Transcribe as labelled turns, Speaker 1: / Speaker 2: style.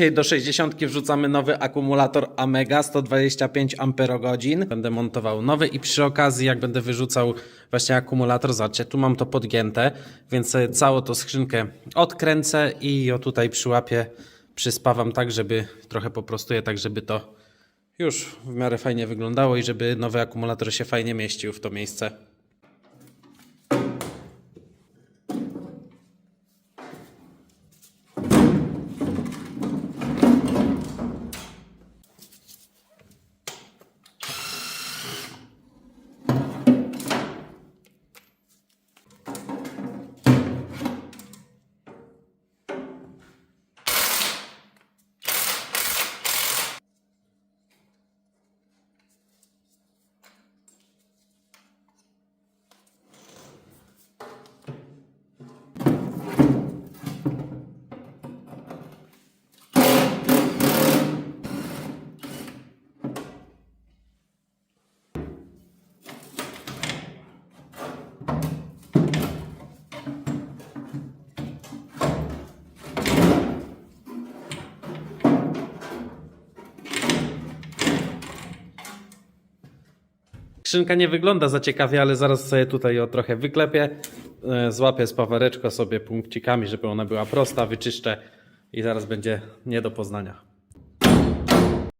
Speaker 1: dzisiaj do 60 wrzucamy nowy akumulator Amega 125 Ah. Będę montował nowy i przy okazji jak będę wyrzucał właśnie akumulator, zobaczcie, tu mam to podgięte, więc całą tą skrzynkę odkręcę i ją tutaj przyłapię, przyspawam tak, żeby trochę poprostuję, tak żeby to już w miarę fajnie wyglądało i żeby nowy akumulator się fajnie mieścił w to miejsce. Skrzynka nie wygląda za ciekawie, ale zaraz sobie tutaj ją trochę wyklepię. e, Złapię spawareczko sobie punkcikami, żeby ona była prosta, wyczyszczę i zaraz będzie nie do poznania.